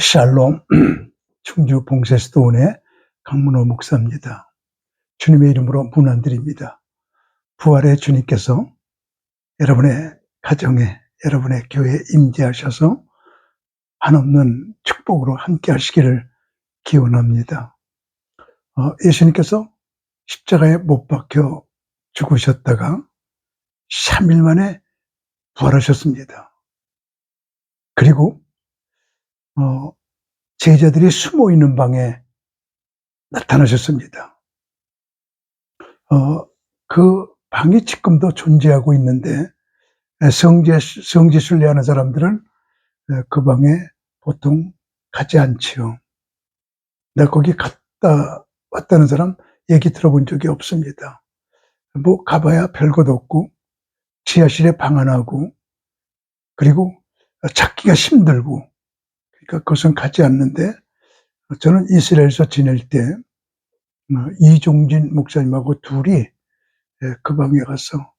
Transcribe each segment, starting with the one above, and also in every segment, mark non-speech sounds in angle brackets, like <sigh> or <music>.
샬롬 <clears throat> 충주 봉쇄스도원의 강문호 목사입니다. 주님의 이름으로 문안드립니다. 부활의 주님께서 여러분의 가정에 여러분의 교회에 임재하셔서 한없는 축복으로 함께 하시기를 기원합니다. 어, 예수님께서 십자가에 못 박혀 죽으셨다가 3일 만에 부활하셨습니다. 그리고 어, 제자들이 숨어 있는 방에 나타나셨습니다. 어, 그 방이 지금도 존재하고 있는데 성지, 성지 순례하는 사람들은 그 방에 보통 가지 않지요. 내가 거기 갔다 왔다는 사람 얘기 들어본 적이 없습니다. 뭐 가봐야 별것 없고 지하실에 방 하나고 그리고 찾기가 힘들고 그러니까 그것은 가지 않는데 저는 이스라엘에서 지낼 때 어, 이종진 목사님하고 둘이 예, 그 방에 가서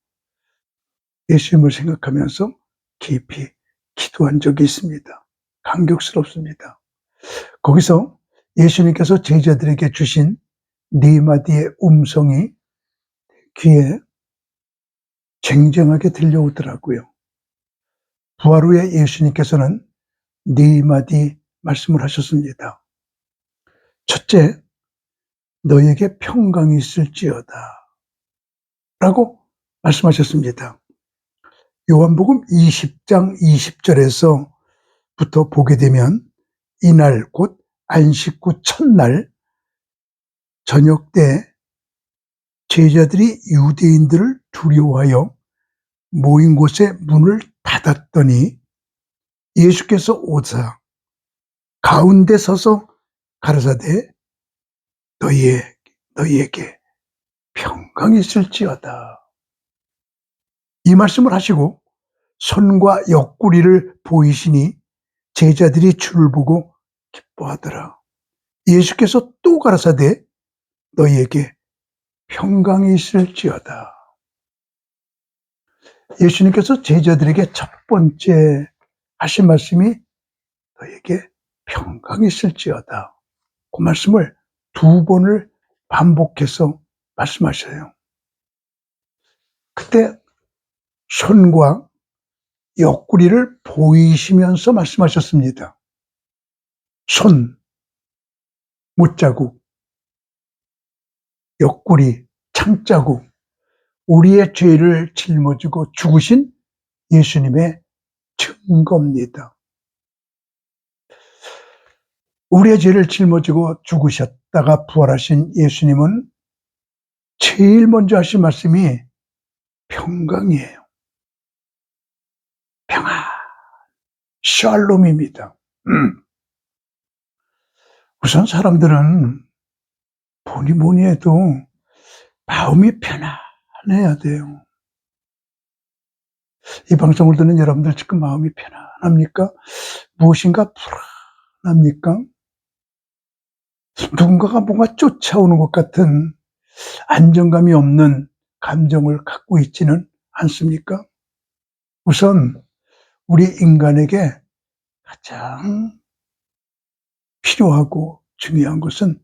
예수님을 생각하면서 깊이 기도한 적이 있습니다. 감격스럽습니다. 거기서 예수님께서 제자들에게 주신 네 마디의 음성이 귀에 쟁쟁하게 들려오더라고요. 부활 후에 예수님께서는 네 마디 말씀을 하셨습니다. 첫째, 너에게 평강이 있을지어다. 라고 말씀하셨습니다. 요한복음 20장 20절에서 부터 보게 되면 이날 곧 안식 후 첫날 저녁 때 제자들이 유대인들을 두려워하여 모인 곳에 문을 닫았더니 예수께서 오사 가운데 서서 가르사대 너희의 너희에게 평강이 있을지어다. 이 말씀을 하시고 손과 옆구리를 보이시니 제자들이 주를 보고 기뻐하더라. 예수께서 또 가라사대 너희에게 평강이 있을지어다. 예수님께서 제자들에게 첫 번째 하신 말씀이 너에게 평강이 있을지어다. 그 말씀을 두 번을 반복해서 말씀하셔요. 그때 손과 옆구리를 보이시면서 말씀하셨습니다. 손, 못자국, 옆구리, 창자국, 우리의 죄를 짊어지고 죽으신 예수님의 증거입니다. 우리의 죄를 짊어지고 죽으셨다가 부활하신 예수님은 제일 먼저 하신 말씀이 평강이에요. 평안, 샬롬입니다. 음. 우선 사람들은 보니 뭐니 해도 마음이 편안해야 돼요. 이 방송을 듣는 여러분들 지금 마음이 편안합니까? 무엇인가 불안합니까? 누군가가 뭔가 쫓아오는 것 같은 안정감이 없는 감정을 갖고 있지는 않습니까? 우선 우리 인간에게 가장 필요하고 중요한 것은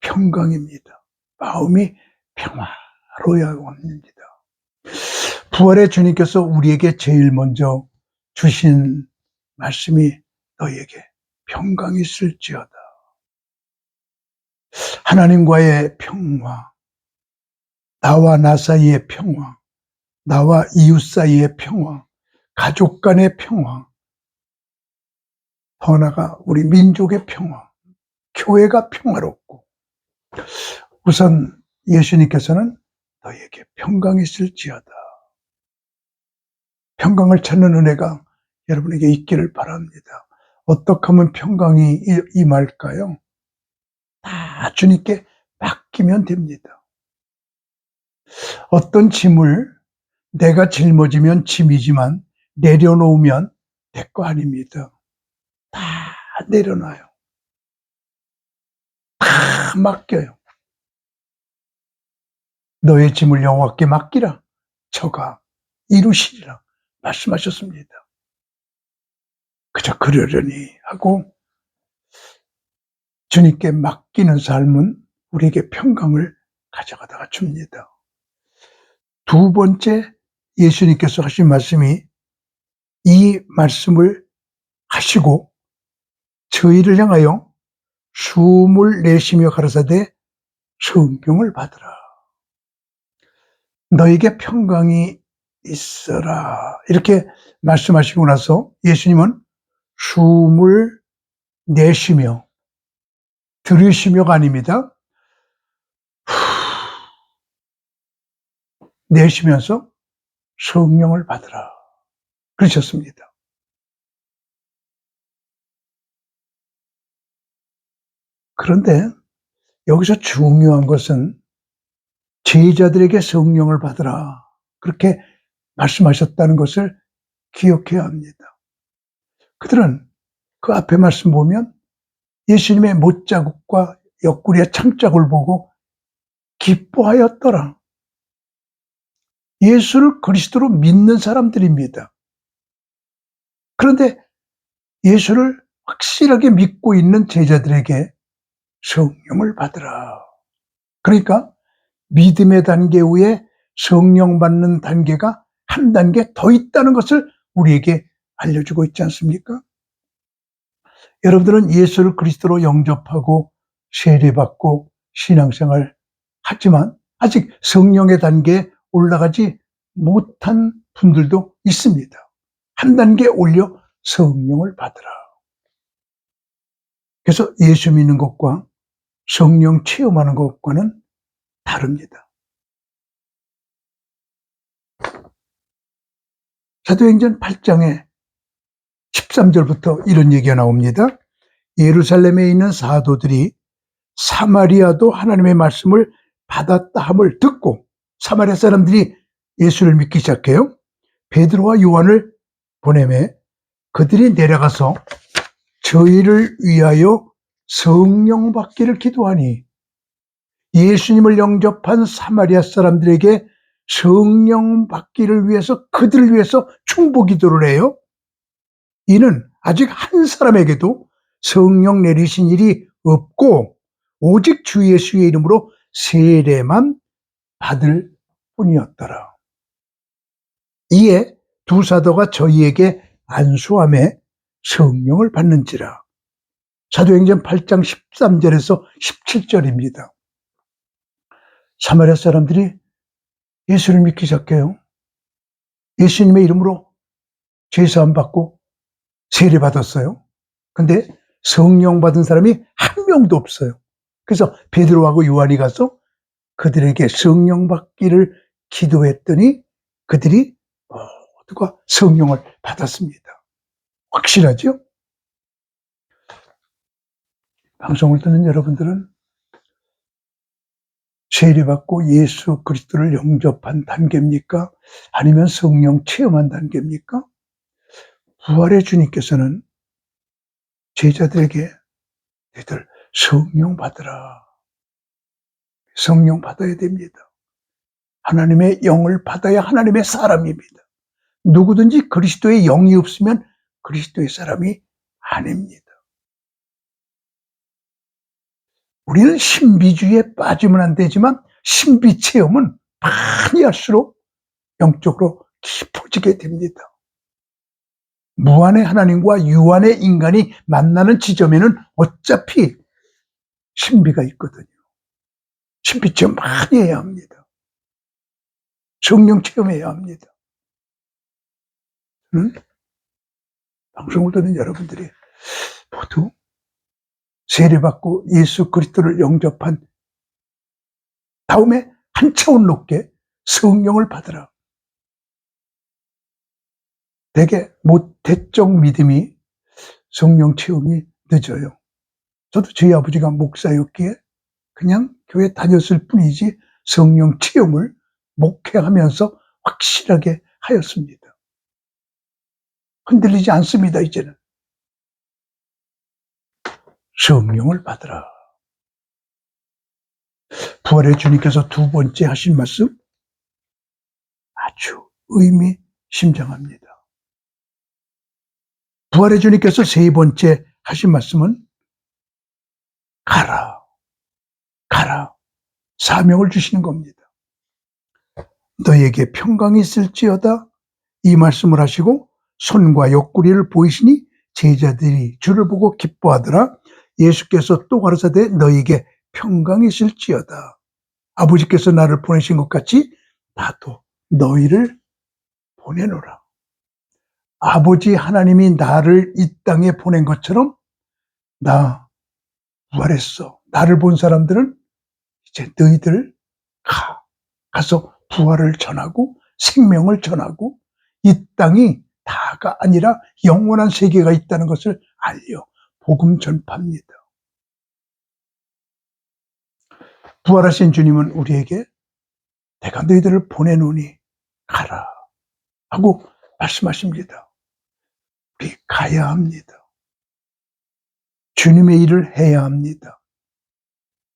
평강입니다. 마음이 평화로야 합니다. 부활의 주님께서 우리에게 제일 먼저 주신 말씀이 너에게 평강이 있을지어다. 하나님과의 평화, 나와 나 사이의 평화, 나와 이웃 사이의 평화, 가족 간의 평화, 더 나아가 우리 민족의 평화, 교회가 평화롭고, 우선 예수님께서는 너에게 평강이 있을지어다. 평강을 찾는 은혜가 여러분에게 있기를 바랍니다. 어떻게 하면 평강이 임할까요? 다 주님께 맡기면 됩니다. 어떤 짐을 내가 짊어지면 짐이지만 내려놓으면 내 거 아닙니다. 다 내려놔요. 다 맡겨요. 너의 짐을 여호와께 맡기라. 저가 이루시리라. 말씀하셨습니다. 그저 그러려니 하고 주님께 맡기는 삶은 우리에게 평강을 가져가다가 줍니다. 두 번째 예수님께서 하신 말씀이 이 말씀을 하시고 저희를 향하여 숨을 내쉬며 가라사대 성경을 받으라. 너에게 평강이 있어라. 이렇게 말씀하시고 나서 예수님은 숨을 내쉬며 들으시며가 아닙니다. 내쉬면서 성령을 받으라. 그러셨습니다. 그런데 여기서 중요한 것은 제자들에게 성령을 받으라. 그렇게 말씀하셨다는 것을 기억해야 합니다. 그들은 그 앞에 말씀 보면 예수님의 못자국과 옆구리의 창자국을 보고 기뻐하였더라. 예수를 그리스도로 믿는 사람들입니다. 그런데 예수를 확실하게 믿고 있는 제자들에게 성령을 받으라. 그러니까 믿음의 단계 후에 성령 받는 단계가 한 단계 더 있다는 것을 우리에게 알려주고 있지 않습니까? 여러분들은 예수를 그리스도로 영접하고 세례받고 신앙생활 하지만 아직 성령의 단계에 올라가지 못한 분들도 있습니다. 한 단계 올려 성령을 받으라. 그래서 예수 믿는 것과 성령 체험하는 것과는 다릅니다. 사도행전 8장에 13절부터 이런 얘기가 나옵니다. 예루살렘에 있는 사도들이 사마리아도 하나님의 말씀을 받았다 함을 듣고 사마리아 사람들이 예수를 믿기 시작해요. 베드로와 요한을 보내매 그들이 내려가서 저희를 위하여 성령 받기를 기도하니 예수님을 영접한 사마리아 사람들에게 성령 받기를 위해서 그들을 위해서 충복 기도를 해요. 이는 아직 한 사람에게도 성령 내리신 일이 없고 오직 주 예수의 이름으로 세례만 받을 뿐이었더라. 이에 두 사도가 저희에게 안수함에 성령을 받는지라. 사도행전 8장 13절에서 17절입니다. 사마리아 사람들이 예수를 믿기 시작해요. 예수님의 이름으로 죄사함 받고 세례 받았어요. 근데 성령 받은 사람이 한 명도 없어요. 그래서 베드로하고 요한이 가서 그들에게 성령 받기를 기도했더니 그들이 어가 성령을 받았습니다. 확실하죠? 방송을 듣는 여러분들은 세례받고 예수 그리스도를 영접한 단계입니까? 아니면 성령 체험한 단계입니까? 부활의 주님께서는 제자들에게 너희들 성령 받으라. 성령 받아야 됩니다. 하나님의 영을 받아야 하나님의 사람입니다. 누구든지 그리스도의 영이 없으면 그리스도의 사람이 아닙니다. 우리는 신비주의에 빠지면 안 되지만 신비 체험은 많이 할수록 영적으로 깊어지게 됩니다. 무한의 하나님과 유한의 인간이 만나는 지점에는 어차피 신비가 있거든요. 신비 체험 많이 해야 합니다. 성령 체험해야 합니다. 응? 방송을 듣는 여러분들이 모두 세례받고 예수 그리스도를 영접한 다음에 한 차원 높게 성령을 받으라. 대개 모태적 믿음이 성령 체험이 늦어요. 저도 저희 아버지가 목사였기에 그냥 교회 다녔을 뿐이지 성령 체험을 목회하면서 확실하게 하였습니다. 흔들리지 않습니다, 이제는. 성령을 받으라. 부활의 주님께서 두 번째 하신 말씀 아주 의미심장합니다. 부활의 주님께서 세 번째 하신 말씀은 가라, 가라. 사명을 주시는 겁니다. 너에게 평강이 있을지어다 이 말씀을 하시고 손과 옆구리를 보이시니 제자들이 주를 보고 기뻐하더라. 예수께서 또 가라사대 너에게 평강이 있을지어다. 아버지께서 나를 보내신 것 같이 나도 너희를 보내노라. 아버지 하나님이 나를 이 땅에 보낸 것처럼 나 부활했어. 나를 본 사람들은 이제 너희들 가. 가서 부활을 전하고 생명을 전하고 이 땅이 다가 아니라 영원한 세계가 있다는 것을 알려 복음 전파입니다. 부활하신 주님은 우리에게 내가 너희들을 보내노니 가라 하고 말씀하십니다. 우리 가야 합니다. 주님의 일을 해야 합니다.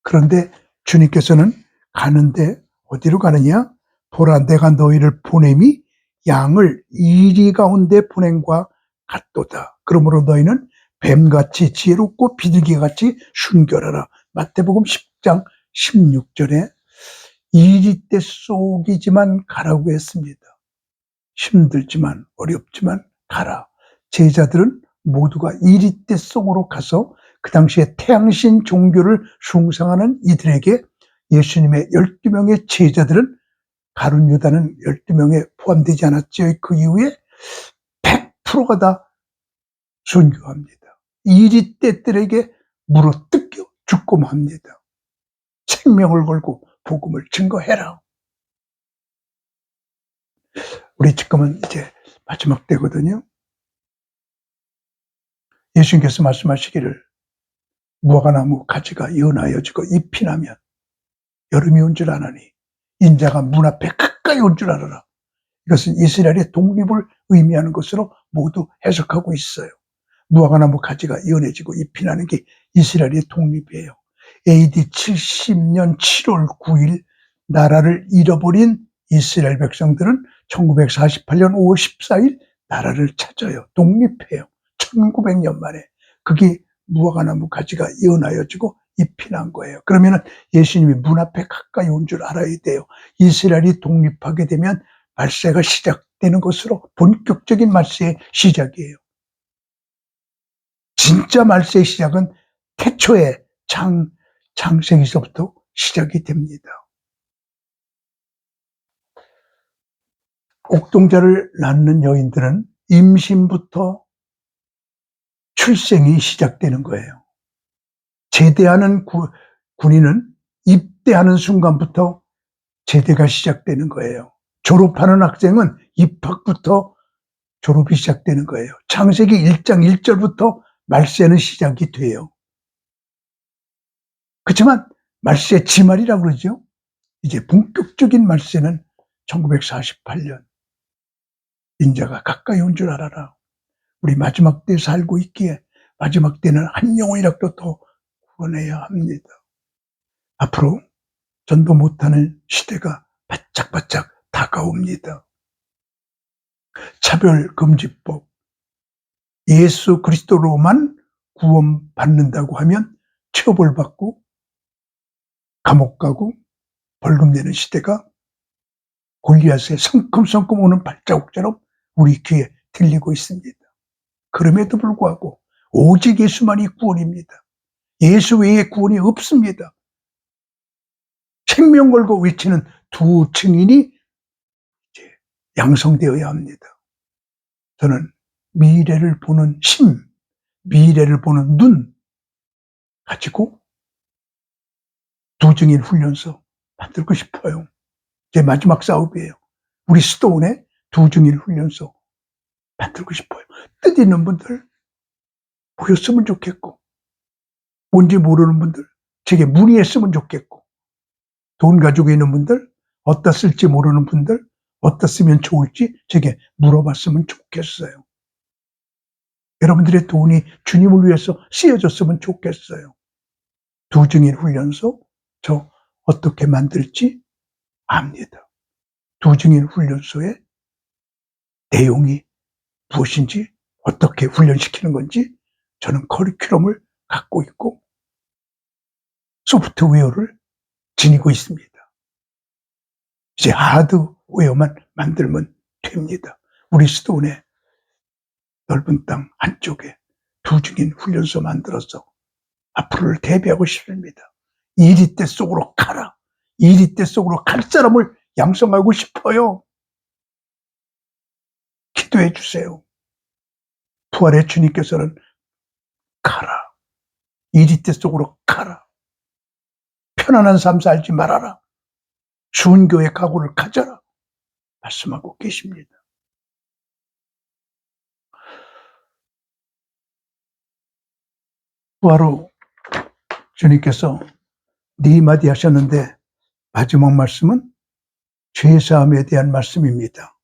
그런데 주님께서는 가는데 어디로 가느냐? 보라 내가 너희를 보냄이 양을 이리 가운데 보냄과 같도다. 그러므로 너희는 뱀같이 지혜롭고 비둘기같이 순결하라. 마태복음 10장 16절에 이리때 속이지만 가라고 했습니다. 힘들지만 어렵지만 가라. 제자들은 모두가 이리때 속으로 가서 그 당시에 태양신 종교를 숭상하는 이들에게 예수님의 12명의 제자들은 가룟 유다는 12명에 포함되지 않았죠. 그 이후에 100%가 다 순교합니다. 이리 때들에게 물어 뜯겨 죽고 맙니다. 생명을 걸고 복음을 증거해라. 우리 지금은 이제 마지막 때거든요. 예수님께서 말씀하시기를 무화과나무 가지가 연하여 지고 잎이 나면 여름이 온 줄 아나니 인자가 문 앞에 가까이 온 줄 알아라. 이것은 이스라엘의 독립을 의미하는 것으로 모두 해석하고 있어요. 무화과나무 가지가 연해지고 잎이 나는 게 이스라엘의 독립이에요. AD 70년 7월 9일 나라를 잃어버린 이스라엘 백성들은 1948년 5월 14일 나라를 찾아요. 독립해요. 1900년 만에. 그게 무화과나무 가지가 연하여지고 잎이 난 거예요. 그러면 예수님이 문 앞에 가까이 온 줄 알아야 돼요. 이스라엘이 독립하게 되면 말세가 시작되는 것으로 본격적인 말세의 시작이에요. 진짜 말세의 시작은 태초에 장, 창세기서부터 시작이 됩니다. 옥동자를 낳는 여인들은 임신부터 출생이 시작되는 거예요. 제대하는 구, 군인은 입대하는 순간부터 제대가 시작되는 거예요. 졸업하는 학생은 입학부터 졸업이 시작되는 거예요. 창세기 1장 1절부터 말세는 시작이 돼요. 그렇지만 말세 지말이라고 그러죠. 이제 본격적인 말세는 1948년 인자가 가까이 온 줄 알아라. 우리 마지막 때 살고 있기에 마지막 때는 한 영혼이라도 더 구원해야 합니다. 앞으로 전도 못하는 시대가 바짝바짝 다가옵니다. 차별금지법, 예수 그리스도로만 구원받는다고 하면 처벌받고 감옥 가고 벌금 내는 시대가 골리앗의 성큼성큼 오는 발자국처럼 우리 귀에 들리고 있습니다. 그럼에도 불구하고 오직 예수만이 구원입니다. 예수 외에 구원이 없습니다. 생명 걸고 외치는 두 증인이 양성되어야 합니다. 저는 미래를 보는 심, 미래를 보는 눈 가지고 두 증인 훈련소 만들고 싶어요. 제 마지막 사업이에요. 우리 수도원에 두 증인 훈련소 만들고 싶어요. 뜻 있는 분들 보였으면 좋겠고 뭔지 모르는 분들 제게 문의했으면 좋겠고 돈 가지고 있는 분들 어디다 쓸지 모르는 분들 어디다 쓰면 좋을지 제게 물어봤으면 좋겠어요. 여러분들의 돈이 주님을 위해서 쓰여졌으면 좋겠어요. 두 증인 훈련소 저 어떻게 만들지 압니다. 두 증인 훈련소의 내용이 무엇인지 어떻게 훈련시키는 건지 저는 커리큘럼을 갖고 있고 소프트웨어를 지니고 있습니다. 이제 하드웨어만 만들면 됩니다. 우리 수도원에 넓은 땅 한쪽에 두 중인 훈련소 만들어서 앞으로를 대비하고 싶습니다. 이리대 속으로 가라. 이리대 속으로 갈 사람을 양성하고 싶어요. 기도해 주세요. 부활의 주님께서는 가라. 이리대 속으로 가라. 편안한 삶 살지 말아라. 좋은 교회 각오를 가져라. 말씀하고 계십니다. 바로 주님께서 네 마디 하셨는데 마지막 말씀은 죄사함에 대한 말씀입니다.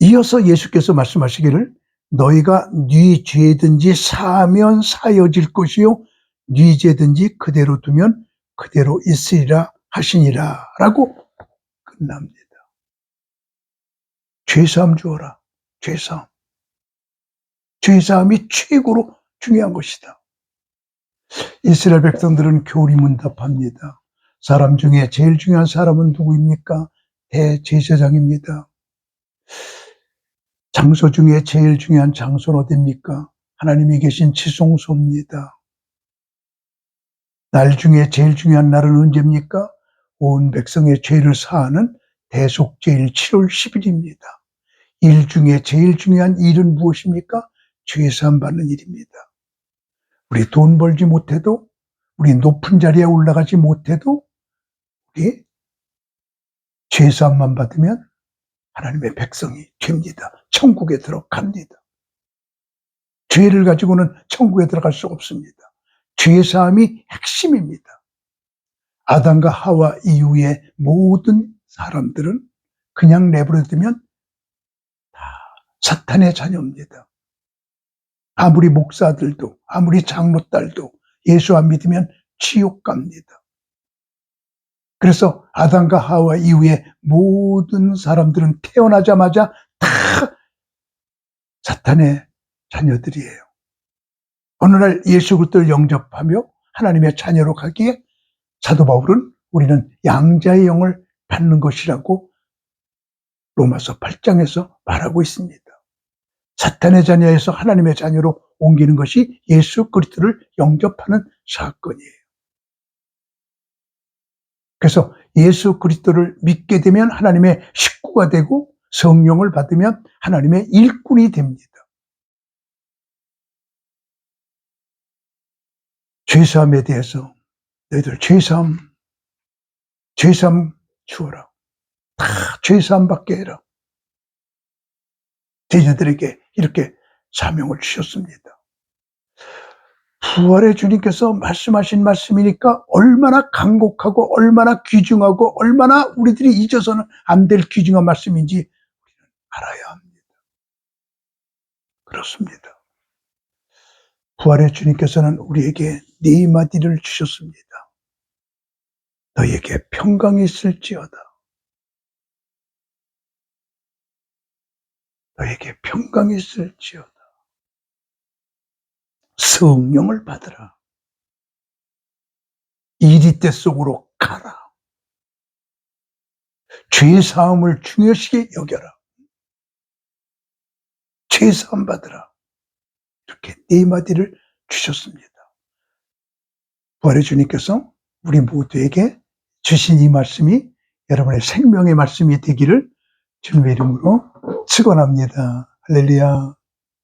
이어서 예수께서 말씀하시기를 너희가 네 죄든지 사하면 사여질 것이요 네 죄든지 그대로 두면 그대로 있으리라 하시니라 라고 끝납니다. 죄사함 주어라. 죄사함. 죄사함이 최고로 중요한 것이다. 이스라엘 백성들은 교리문답합니다. 사람 중에 제일 중요한 사람은 누구입니까? 대제사장입니다. 장소 중에 제일 중요한 장소는 어디입니까? 하나님이 계신 지성소입니다. 날 중에 제일 중요한 날은 언제입니까? 온 백성의 죄를 사하는 대속제일 7월 10일입니다. 일 중에 제일 중요한 일은 무엇입니까? 죄사함 받는 일입니다. 우리 돈 벌지 못해도, 우리 높은 자리에 올라가지 못해도, 우리 죄사함만 받으면 하나님의 백성이 됩니다. 천국에 들어갑니다. 죄를 가지고는 천국에 들어갈 수 없습니다. 죄사함이 핵심입니다. 아담과 하와 이후의 모든 사람들은 그냥 내버려두면 다 사탄의 자녀입니다. 아무리 목사들도 아무리 장로딸도 예수 안 믿으면 지옥 갑니다. 그래서 아담과 하와 이후에 모든 사람들은 태어나자마자 다 사탄의 자녀들이에요. 어느 날 예수 그리스도를 영접하며 하나님의 자녀로 가기에 사도 바울은 우리는 양자의 영을 받는 것이라고 로마서 8장에서 말하고 있습니다. 사탄의 자녀에서 하나님의 자녀로 옮기는 것이 예수 그리스도를 영접하는 사건이에요. 그래서 예수 그리스도를 믿게 되면 하나님의 식구가 되고 성령을 받으면 하나님의 일꾼이 됩니다. 죄사함에 대해서 너희들 죄사함, 죄사함 주어라. 다 죄사함 받게 해라. 제자들에게 이렇게 사명을 주셨습니다. 부활의 주님께서 말씀하신 말씀이니까 얼마나 간곡하고 얼마나 귀중하고 얼마나 우리들이 잊어서는 안 될 귀중한 말씀인지 알아야 합니다. 그렇습니다. 부활의 주님께서는 우리에게 네 마디를 주셨습니다. 너에게 평강이 있을지어다. 너에게 평강이 있을지어다. 성령을 받으라. 이리대 속으로 가라. 죄사함을 중요시게 여겨라. 죄사함 받으라. 이렇게 네 마디를 주셨습니다. 부활의 주님께서 우리 모두에게 주신 이 말씀이 여러분의 생명의 말씀이 되기를 주님의 이름으로 축원합니다. 할렐루야.